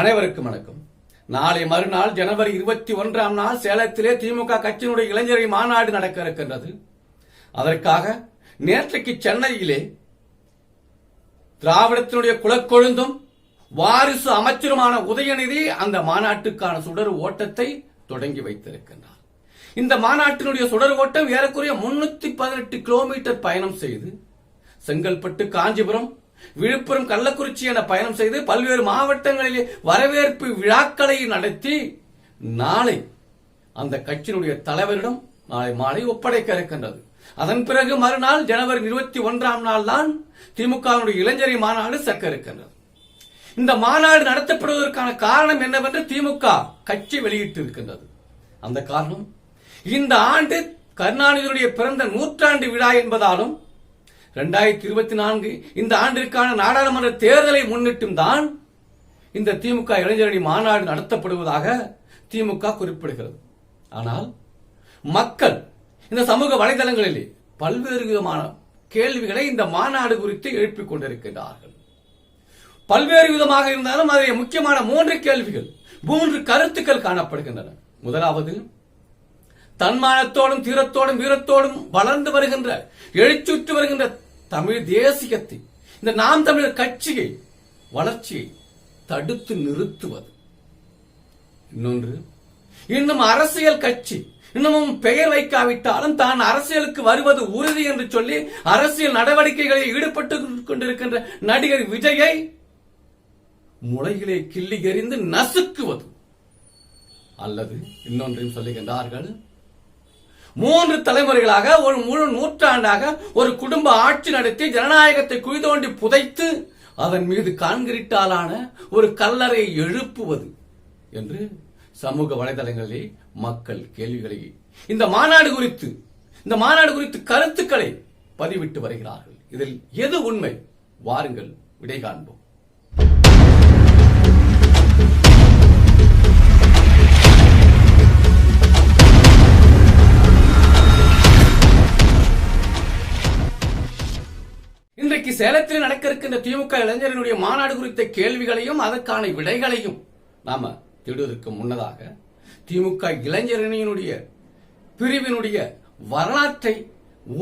அனைவருக்கும் வணக்கம். நாளை மறுநாள் ஜனவரி இருபத்தி ஒன்றாம் நாள் சேலத்திலே திமுக கட்சியினுடைய இளைஞரை மாநாடு நடக்க இருக்கின்றது. அதற்காக நேற்றைக்கு சென்னையிலே திராவிடத்தினுடைய குலக்கொழுந்தும் வாரிசு அமைச்சருமான உதயநிதி அந்த மாநாட்டுக்கான சுடர் ஓட்டத்தை தொடங்கி வைத்திருக்கின்றார். இந்த மாநாட்டினுடைய சுடர் ஓட்டம் ஏறக்குறைய முன்னூத்தி பதினெட்டு கிலோமீட்டர் பயணம் செய்து செங்கல்பட்டு காஞ்சிபுரம் விழுப்புரம் கள்ளக்குறிச்சி என பயணம் செய்து பல்வேறு மாவட்டங்களிலே வரவேற்பு விழாக்களை நடத்தி நாளை அந்த கட்சியினுடைய தலைவரிடம் நாளை மாலை ஒப்படைக்க இருக்கின்றது. அதன் பிறகு மறுநாள் ஜனவரி இருபத்தி ஒன்றாம் நாள் தான் திமுகவினுடைய இளைஞரை மாநாடு சக்க இருக்கின்றது. இந்த மாநாடு நடத்தப்படுவதற்கான காரணம் என்னவென்று திமுக கட்சி வெளியிட்டு இருக்கின்றது அந்த காரணம் இந்த ஆண்டு கருணாநிதியுடைய பிறந்த நூற்றாண்டு விழா என்பதாலும் ரெண்டாயிரத்தி இருபத்தி நான்கு இந்த ஆண்டிற்கான நாடாளுமன்ற தேர்தலை முன்னிட்டும் தான் இந்த திமுக இளைஞரணி மாநாடு நடத்தப்படுவதாக திமுக குறிப்பிடுகிறது. ஆனால் மக்கள் இந்த சமூக வலைதளங்களிலே பல்வேறு விதமான கேள்விகளை இந்த மாநாடு குறித்து எழுப்பிக் கொண்டிருக்கிறார்கள் பல்வேறு விதமாக இருந்தாலும் அதில் முக்கியமான மூன்று கேள்விகள் மூன்று கருத்துக்கள் காணப்படுகின்றன. முதலாவது தன்மானத்தோடும் தீரத்தோடும் வீரத்தோடும் வளர்ந்து வருகின்ற எழுச்சுற்று வருகின்ற தமிழ் தேசியத்தை இந்த நாம் தமிழர் கட்சியை வளர்ச்சியை தடுத்து நிறுத்துவது. இன்னொன்று இன்னும் அரசியல் கட்சி இன்னமும் பெயர் வைக்காவிட்டாலும் தான் அரசியலுக்கு வருவது உறுதி என்று சொல்லி அரசியல் நடவடிக்கைகளில் ஈடுபட்டு கொண்டிருக்கின்ற நடிகர் விஜயை முளையிலே கிள்ளி எறிந்து நசுக்குவது. அல்லது இன்னொன்றையும் சொல்லுகின்றார்கள் மூன்று தலைமுறைகளாக ஒரு முழு நூற்றாண்டாக ஒரு குடும்ப ஆட்சி நடத்தி ஜனநாயகத்தை குழிதோண்டி புதைத்து அதன் மீது கான்கிரீட்டாலான ஒரு கல்லறை எழுப்புவது என்று சமூக வலைதளங்களிலே மக்கள் கேள்விகளை இந்த மாநாடு குறித்து இந்த மாநாடு குறித்து கருத்துக்களை பதிவிட்டு வருகிறார்கள். இதில் எது உண்மை? வாருங்கள் விடை காண்போம். இன்றைக்கு சேலத்தில் நடக்க இருக்கின்ற திமுக இளைஞர்களுடைய மாநாடு குறித்த கேள்விகளையும் அதற்கான விடைகளையும் நாம தேடுவதற்கு முன்னதாக திமுக இளைஞரணியினுடைய பிரிவினுடைய வரலாற்றை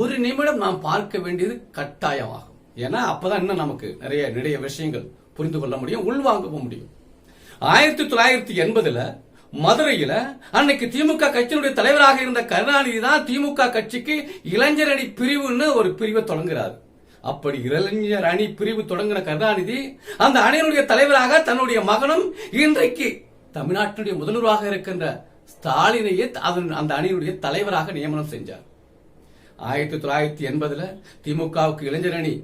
ஒரு நிமிடம் நாம் பார்க்க வேண்டியது கட்டாயமாகும். ஏன்னா அப்பதான் இன்னும் நமக்கு நிறைய நிறைய விஷயங்கள் புரிந்து கொள்ள முடியும் உள்வாங்கவும் முடியும். ஆயிரத்தி தொள்ளாயிரத்தி எண்பதுல மதுரையில அன்னைக்கு திமுக கட்சியினுடைய தலைவராக இருந்த கருணாநிதி தான் திமுக கட்சிக்கு இளைஞரணி பிரிவுன்னு ஒரு பிரிவை தொடங்குறாரு. அப்படி இளைஞர் அணி பிரிவு தொடங்கின கருணாநிதி அந்த அணியினுடைய தலைவராக தன்னுடைய மகனும் இன்றைக்கு தமிழ்நாட்டினுடைய முதல்வராக இருக்கின்ற ஸ்டாலினையே அதன் அந்த அணியினுடைய தலைவராக நியமனம் செஞ்சார். ஆயிரத்தி தொள்ளாயிரத்தி எண்பதுல திமுகவுக்கு இளைஞர் அணி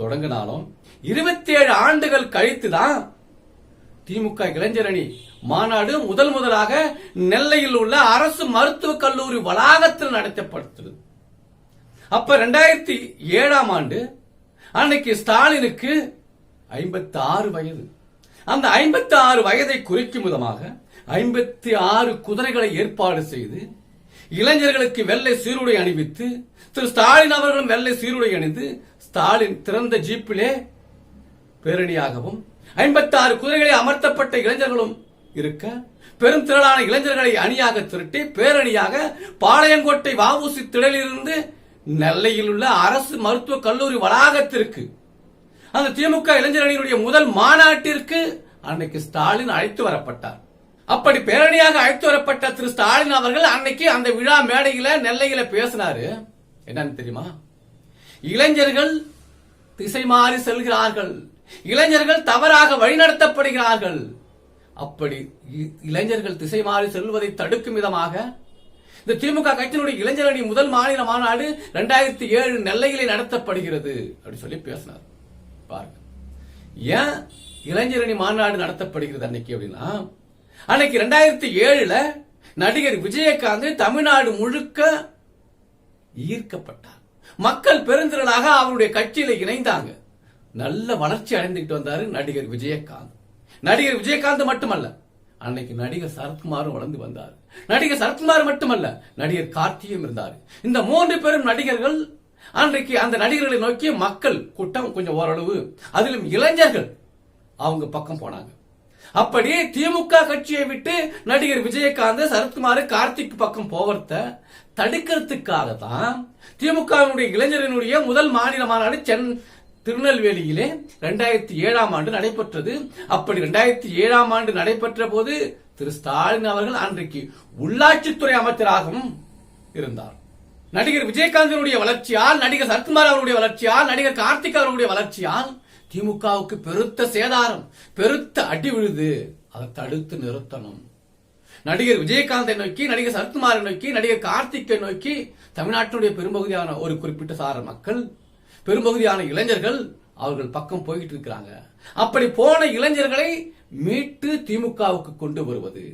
தொடங்கினாலும் இருபத்தி ஏழு ஆண்டுகள் கழித்து தான் திமுக இளைஞர் அணி மாநாடு முதல் முதலாக நெல்லையில் உள்ள அரசு மருத்துவக் கல்லூரி வளாகத்தில் நடத்தப்பட்டது. அப்ப ரெண்டாயிரத்தி ஏழாம் ஆண்டு அன்னைக்கு ஸ்டாலினுக்கு ஐம்பத்தி ஆறு வயது. அந்த ஐம்பத்தி ஆறு வயதை குறிக்கும் விதமாக ஐம்பத்தி ஆறு குதிரைகளை ஏற்பாடு செய்து இளைஞர்களுக்கு வெள்ளை சீருடை அணிவித்து திரு ஸ்டாலின் அவர்களும் வெள்ளை சீருடை அணிந்து ஸ்டாலின் திறந்த ஜீப்பிலே பேரணியாகவும் ஐம்பத்தி ஆறு குதிரைகளை அமர்த்தப்பட்ட இளைஞர்களும் இருக்க பெரும் திரளான இளைஞர்களை அணியாக திரட்டி பேரணியாக பாளையங்கோட்டை வாவூசி திடலிலிருந்து நெல்லையில் உள்ள அரசு மருத்துவக் கல்லூரி வளாகத்திற்கு அந்த திமுக இளைஞரணியினுடைய முதல் மாநாட்டிற்கு அன்னைக்கு ஸ்டாலின் அழைத்து வரப்பட்டார். அப்படி பேரணியாக அழைத்து வரப்பட்ட திரு ஸ்டாலின் அவர்கள் அன்னைக்கு அந்த விழா மேடையில நெல்லையில பேசினாரு. என்னன்னு தெரியுமா? இளைஞர்கள் திசை மாறி செல்கிறார்கள். இளைஞர்கள் தவறாக வழிநடத்தப்படுகிறார்கள். அப்படி இ- இளைஞர்கள் திசை மாறி செல்வதை தடுக்கும் விதமாக இந்த திமுக கட்சியினுடைய இளைஞரணி முதல் மாநில மாநாடு ரெண்டாயிரத்தி ஏழு நெல்லையிலே நடத்தப்படுகிறது அப்படி சொல்லி பேசினார். பாருங்க. ஏன் இளைஞரணி மாநாடு நடத்தப்படுகிறது அன்னைக்கு அப்படின்னா அன்னைக்கு ரெண்டாயிரத்தி ஏழுல நடிகர் விஜயகாந்த் தமிழ்நாடு முழுக்க ஈர்க்கப்பட்டார். மக்கள் பெருந்திரளாக அவருடைய கட்சியில இணைந்தாங்க. நல்ல வளர்ச்சி அடைந்துகிட்டு வந்தாரு நடிகர் விஜயகாந்த். நடிகர் விஜயகாந்த் மட்டுமல்ல அன்னைக்கு நடிகர் சரத்குமாரும் வளர்ந்து வந்தார். நடிகர் சரத்குமார் மட்டுமல்ல நடிகர் கார்த்தியும் இருந்தார். இந்த மூன்று பெரும் நடிகர்கள் அன்றைக்கு அந்த நடிகர்களை நோக்கி மக்கள் கூட்டம் கொஞ்சம் ஓரளவு அதிலும் இளைஞர்கள் அவங்க பக்கம் போனாங்க. அப்படி திமுக கட்சியை விட்டு நடிகர் விஜயகாந்த் சரத்குமார் கார்த்திக் பக்கம் போவத தடுக்கிறதுக்காக தான் திமுகவினுடைய இளைஞரினுடைய முதல் மாநில மாநாடு சென் திருநெல்வேலியிலே ரெண்டாயிரத்தி ஏழாம் ஆண்டு நடைபெற்றது. அப்படி ரெண்டாயிரத்தி ஏழாம் ஆண்டு நடைபெற்ற போது திரு ஸ்டாலின் அவர்கள் அன்றைக்கு உள்ளாட்சித்துறை அமைச்சராகவும் இருந்தார். நடிகர் விஜயகாந்தினுடைய வளர்ச்சியால் நடிகர் சரத்குமார் அவருடைய வளர்ச்சியால் நடிகர் கார்த்திக் அவருடைய வளர்ச்சியால் திமுகவுக்கு பெருத்த சேதாரம் பெருத்த அடி விழுது. அதை தடுத்து நிறுத்தணும். நடிகர் விஜயகாந்தை நோக்கி நடிகர் சரத்குமாரை நோக்கி நடிகர் கார்த்திக்கை நோக்கி தமிழ்நாட்டினுடைய பெரும்பகுதியான ஒரு குறிப்பிட்ட சார மக்கள் பெரும்பகுதியான இளைஞர்கள் அவர்கள் பக்கம் போயிட்டு இருக்கிறாங்க அப்படி போன இளைஞர்களை மீட்டு திமுகவுக்கு கொண்டு வருவது.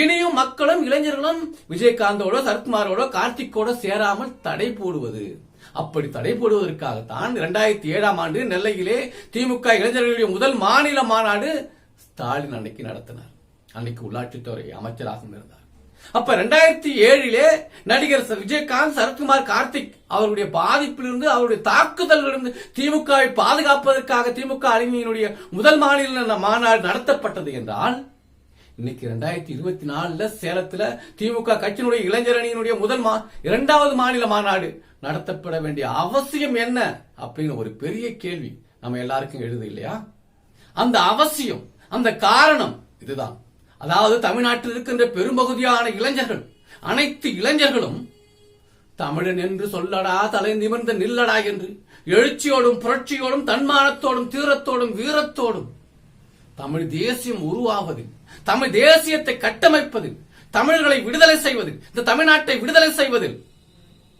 இனியும் மக்களும் இளைஞர்களும் விஜயகாந்தோட சரத்குமாரோட கார்த்திக்கோட சேராமல் தடை போடுவது. அப்படி தடை போடுவதற்காகத்தான் இரண்டாயிரத்தி ஏழாம் ஆண்டு நெல்லையிலே திமுக இளைஞர்களுடைய முதல் மாநில மாநாடு ஸ்டாலின் அன்னைக்கு நடத்தினார். அன்னைக்கு உள்ளாட்சித்துறை அமைச்சராகவும் இருந்தார். அப்ப ரெண்டாயிரத்தி ஏழிலே நடிகர் விஜயகாந்த் சரத்குமார் கார்த்திக் அவருடைய பாதிப்பிலிருந்து அவருடைய தாக்குதலிலிருந்து திமுகவை பாதுகாப்பதற்காக திமுக அறிஞர்களுடைய முதல் மாநில மாநாடு நடத்தப்பட்டது என்றால் இன்னைக்கு ரெண்டாயிரத்தி இருபத்தி நாலுல சேலத்துல திமுக கட்சியினுடைய இளைஞர் அணியினுடைய முதல் மா இரண்டாவது மாநில மாநாடு நடத்தப்பட வேண்டிய அவசியம் என்ன அப்படின்னு ஒரு பெரிய கேள்வி நம்ம எல்லாருக்கும் எழுது இல்லையா? அந்த அவசியம் அந்த காரணம் இதுதான். அதாவது தமிழ்நாட்டில் இருக்கின்ற பெரும்பகுதியான இளைஞர்கள் அனைத்து இளைஞர்களும் தமிழன் என்று சொல்லடா தலை நிமிர்ந்த நில்லடா என்று எழுச்சியோடும் புரட்சியோடும் தன்மானத்தோடும் தீரத்தோடும் வீரத்தோடும் தமிழ் தேசியம் உருவாவதில் தமிழ் தேசியத்தை கட்டமைப்பதில் தமிழர்களை விடுதலை செய்வதில் இந்த தமிழ்நாட்டை விடுதலை செய்வதில்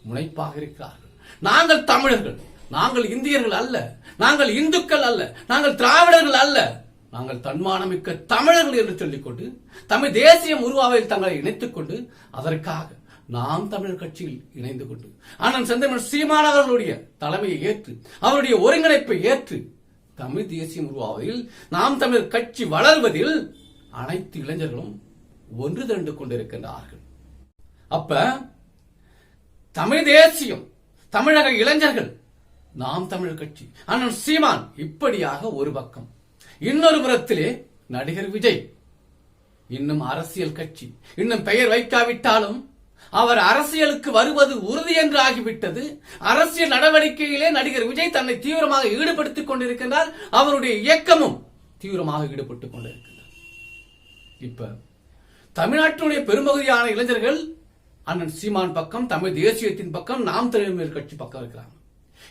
முனைப்பாக இருக்கிறார்கள். நாங்கள் தமிழர்கள் நாங்கள் இந்தியர்கள் அல்ல நாங்கள் இந்துக்கள் அல்ல நாங்கள் திராவிடர்கள் அல்ல நாங்கள் தன்மானமிக்க தமிழர்கள் என்று சொல்லிக்கொண்டு தமிழ் தேசியம் உருவாவில் தங்களை இணைத்துக் கொண்டு அதற்காக நாம் தமிழர் கட்சியில் இணைந்து கொண்டு அண்ணன் செந்தமிழ் சீமான் அவர்களுடைய தலைமையை ஏற்று அவருடைய ஒருங்கிணைப்பை ஏற்று தமிழ் தேசியம் உருவாவதில் நாம் தமிழர் கட்சி வளர்வதில் அனைத்து இளைஞர்களும் ஒன்று திரண்டு கொண்டிருக்கின்றார்கள். அப்ப தமிழ் தேசியம் தமிழக இளைஞர்கள் நாம் தமிழர் கட்சி அண்ணன் சீமான் இப்படியாக ஒரு பக்கம். இன்னொரு புறத்திலே நடிகர் விஜய். இன்னும் அரசியல் கட்சி. இன்னும் பெயர் வைக்காவிட்டாலும் அவர் அரசியலுக்கு வருவது உறுதி என்று ஆகிவிட்டது. அரசியல் நடவடிக்கையிலே நடிகர் விஜய் தன்னை தீவிரமாக ஈடுபடுத்திக் கொண்டிருக்கின்றார். அவருடைய இயக்கமும் தீவிரமாக ஈடுபட்டுக் கொண்டிருக்கின்றார் இப்ப தமிழ்நாட்டினுடைய பெரும்பகுதியான இளைஞர்கள் அண்ணன் சீமான் பக்கம் தமிழ் தேசியத்தின் பக்கம் நாம் தமிழர் கட்சி பக்கம் இருக்கிறாங்க.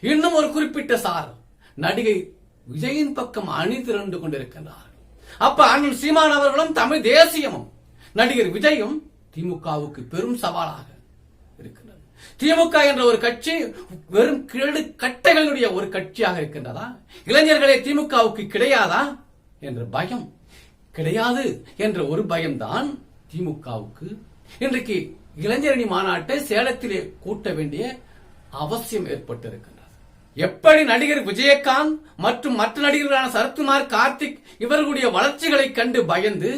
இன்னும் ஒரு குறிப்பிட்ட சார் நடிகை விஜயின் பக்கம் அணி திரண்டு கொண்டிருக்கின்றார்கள். அப்ப அண்ணன் சீமான் அவர்களும் தமிழ் தேசியமும் நடிகர் விஜயும் திமுகவுக்கு பெரும் சவாலாக இருக்கின்றது திமுக என்ற ஒரு கட்சி வெறும் கிழடு கட்டைகளுடைய ஒரு கட்சியாக இருக்கின்றதா? இளைஞர்களே திமுகவுக்கு கிடையாதா என்ற பயம். கிடையாது என்ற ஒரு பயம்தான் திமுகவுக்கு. இன்றைக்கு இளைஞரணி மாநாட்டை சேலத்திலே கூட்ட வேண்டிய அவசியம் ஏற்பட்டிருக்கிறது எப்படி நடிகர் விஜயகாந்த் மற்றும் மற்ற நடிகர்களான சரத்குமார் கார்த்திக் இவர்களுடைய வளர்ச்சிகளை கண்டு பயந்து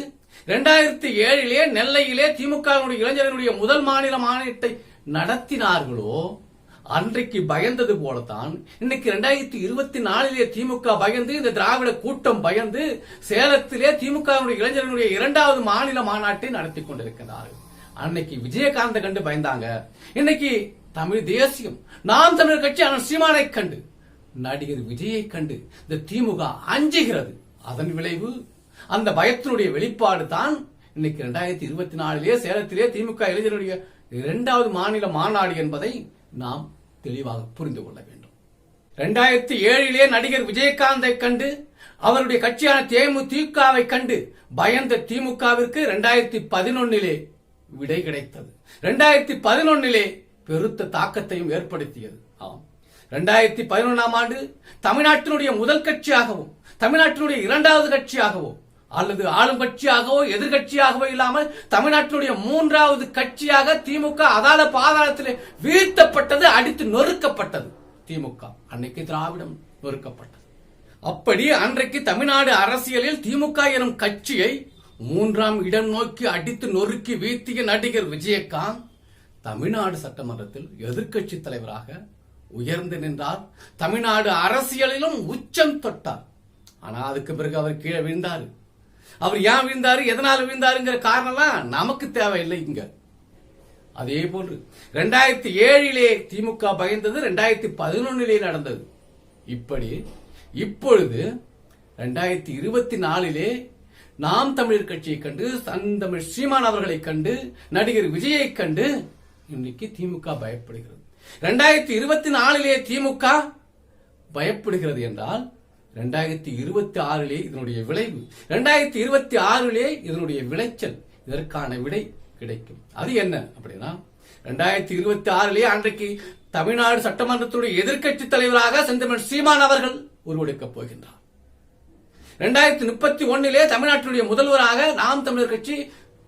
இரண்டாயிரத்தி ஏழிலே நெல்லையிலே திமுக இளைஞர்களுடைய முதல் மாநில மாநாட்டை நடத்தினார்களோ அன்றைக்கு பயந்தது போலத்தான் இன்னைக்கு ரெண்டாயிரத்தி இருபத்தி நாலிலே திமுக பயந்து இந்த திராவிட கூட்டம் பயந்து சேலத்திலே திமுக இளைஞர்களுடைய இரண்டாவது மாநில மாநாட்டை நடத்தி கொண்டிருக்கிறார்கள். அன்னைக்கு விஜயகாந்த கண்டு பயந்தாங்க. இன்னைக்கு தமிழ் தேசியம். நாம் தமிழர் கட்சியான சீமானை கண்டு. நடிகர் விஜயை கண்டு இந்த திமுக அஞ்சுகிறது. அதன் விளைவு அந்த பயத்தினுடைய வெளிப்பாடு தான் இன்னைக்கு இரண்டாயிரத்தி இருபத்தி நாலிலே சேலத்திலே திமுக இளைஞருடைய இரண்டாவது மாநில மாநாடு என்பதை நாம் தெளிவாக புரிந்து கொள்ள வேண்டும். இரண்டாயிரத்தி ஏழிலே நடிகர் விஜயகாந்தை கண்டு அவருடைய கட்சியான தேமுதிகவை கண்டு பயந்த திமுகவிற்கு ரெண்டாயிரத்தி பதினொன்னிலே விடை கிடைத்தது. ரெண்டாயிரத்தி பதினொன்னிலே பெருத்த தாக்கத்தையும் ஏற்படுத்தியது. ஆம். ரெண்டாயிரத்தி பதினொன்றாம் ஆண்டு தமிழ்நாட்டினுடைய முதல் கட்சியாகவும் தமிழ்நாட்டினுடைய இரண்டாவது கட்சியாகவோ அல்லது ஆளும் கட்சியாகவோ எதிர்கட்சியாகவோ இல்லாமல் தமிழ்நாட்டினுடைய மூன்றாவது கட்சியாக திமுக அதால பாதாளத்தில் வீழ்த்தப்பட்டது அடித்து நொறுக்கப்பட்டது. திமுக அன்னைக்கு திராவிடம் நொறுக்கப்பட்டது. அப்படி அன்றைக்கு தமிழ்நாடு அரசியலில் திமுக எனும் கட்சியை மூன்றாம் இடம் நோக்கி அடித்து நொறுக்கி வீழ்த்திய நடிகர் விஜயகாந்த் தமிழ்நாடு சட்டமன்றத்தில் எதிர்க்கட்சி தலைவராக உயர்ந்து நின்றார். தமிழ்நாடு அரசியலிலும் உச்சம் தொட்டார். ஆனா அதுக்கு பிறகு அவர் கீழே விழுந்தாரு. அவர் ஏன் விழுந்தாரு எதனால் விழுந்தாருங்கிற காரணம்லாம் நமக்கு தேவையில்லை இங்க. அதே போன்று ரெண்டாயிரத்தி ஏழிலே திமுக பயந்தது ரெண்டாயிரத்தி பதினொன்னிலே நடந்தது. இப்படி இப்பொழுது ரெண்டாயிரத்தி இருபத்தி நாலிலே நாம் தமிழர் கட்சியை கண்டு தந்தமிழ் சீமான் அவர்களை கண்டு நடிகர் விஜயை கண்டு இன்னைக்கு திமுக பயப்படுகிறது. ரெண்டாயிரத்தி இருபத்தி நாலிலே திமுக பயப்படுகிறது என்றால் ரெண்டாயிரத்தி இருபத்தி ஆறிலே இதனுடைய விளைவு ரெண்டாயிரத்தி இருபத்தி ஆறிலே இதனுடைய விளைச்சல் இதற்கான விடை கிடைக்கும். அது என்ன அப்படின்னா ரெண்டாயிரத்தி இருபத்தி ஆறிலே அன்றைக்கு தமிழ்நாடு சட்டமன்றத்துடைய எதிர்க்கட்சி தலைவராக செந்தமிழ் சீமான் அவர்கள் உருவெடுக்கப் போகின்றார். ரெண்டாயிரத்தி முப்பத்தி ஒன்னிலே தமிழ்நாட்டினுடைய முதல்வராக நாம் தமிழர் கட்சி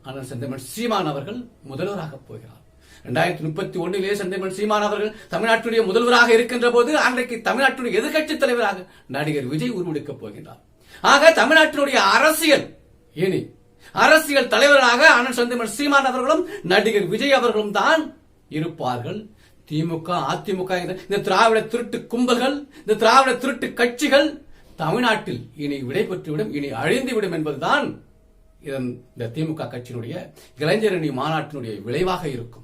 அண்ணன் செந்தமன் சீமான் அவர்கள் முதல்வராக போகிறார். இரண்டாயிரத்தி முப்பத்தி ஒன்னிலே செந்தமிழ் சீமான் அவர்கள் தமிழ்நாட்டுடைய முதல்வராக இருக்கின்ற போது அன்றைக்கு தமிழ்நாட்டுடைய எதிர்கட்சி தலைவராக நடிகர் விஜய் உருவெடுக்கப் போகின்றார். ஆக தமிழ்நாட்டினுடைய அரசியல் இனி அரசியல் தலைவராக அண்ணன் செந்தமிழ் சீமான் அவர்களும் நடிகர் விஜய் அவர்களும் தான் இருப்பார்கள். திமுக அதிமுக இந்த- இந்த திராவிட திருட்டு கும்பல்கள் இந்த திராவிட திருட்டு கட்சிகள் தமிழ்நாட்டில் இனி விடைபெற்றுவிடும் இனி அழிந்துவிடும் என்பதுதான் இதன் இந்த திமுக கட்சியினுடைய இளைஞரணி மாநாட்டினுடைய விளைவாக இருக்கும்.